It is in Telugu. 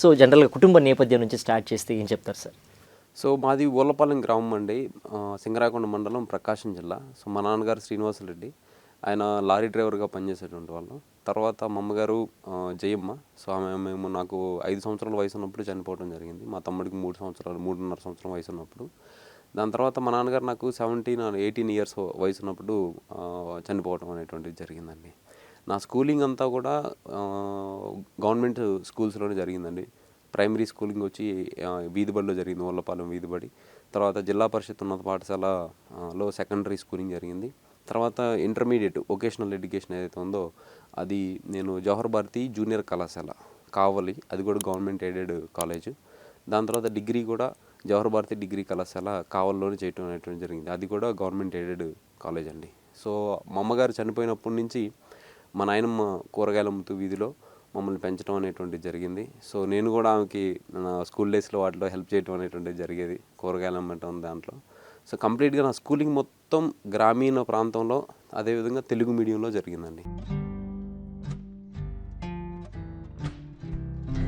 సో జనరల్గా కుటుంబ నేపథ్యం నుంచి స్టార్ట్ చేస్తే ఏం చెప్తారు సార్? సో మాది ఊళ్ళపాలెం గ్రామం అండి. సింగరాకొండ మండలం ప్రకాశం జిల్లా. సో మా నాన్నగారు శ్రీనివాసరెడ్డి ఆయన లారీ డ్రైవర్గా పనిచేసేటువంటి వాళ్ళు. తర్వాత మా అమ్మగారు జయమ్మ. సో ఆమె మేము నాకు ఐదు సంవత్సరాల వయసు ఉన్నప్పుడు చనిపోవడం జరిగింది. మా తమ్ముడికి మూడు సంవత్సరాలు మూడున్నర సంవత్సరం వయసు ఉన్నప్పుడు. దాని తర్వాత మా నాన్నగారు నాకు సెవెంటీన్ ఎయిటీన్ ఇయర్స్ వయసు ఉన్నప్పుడు చనిపోవడం అనేటువంటిది జరిగిందండి. నా స్కూలింగ్ అంతా కూడా గవర్నమెంట్ స్కూల్స్లోనే జరిగిందండి. ప్రైమరీ స్కూలింగ్ వచ్చి వీధిబడిలో జరిగింది ఓళ్ళపాలెం వీధిబడి. తర్వాత జిల్లా పరిషత్ ఉన్నత పాఠశాలలో సెకండరీ స్కూలింగ్ జరిగింది. తర్వాత ఇంటర్మీడియట్ వొకేషనల్ ఎడ్యుకేషన్ ఏదైతే ఉందో అది నేను జవహర్ భారతి జూనియర్ కళాశాల కావలి. అది కూడా గవర్నమెంట్ ఎయిడెడ్ కాలేజ్. దాని తర్వాత డిగ్రీ కూడా జవహర్ భారతి డిగ్రీ కళాశాల కావలిలోనే చేయటం అనేటువంటి జరిగింది. అది కూడా గవర్నమెంట్ ఎయిడెడ్ కాలేజ్ అండి. సో మా అమ్మగారు చనిపోయినప్పటి నుంచి మా నాయనమ్మ కూరగాయలు అమ్ముతూ వీధిలో మమ్మల్ని పెంచడం అనేటువంటిది జరిగింది. సో నేను కూడా ఆమెకి నా స్కూల్ డేస్లో వాటిలో హెల్ప్ చేయడం అనేటువంటిది జరిగేది. కూరగాయలు అమ్మటం దాంట్లో. సో కంప్లీట్గా నా స్కూలింగ్ మొత్తం గ్రామీణ ప్రాంతంలో అదేవిధంగా తెలుగు మీడియంలో జరిగిందండి.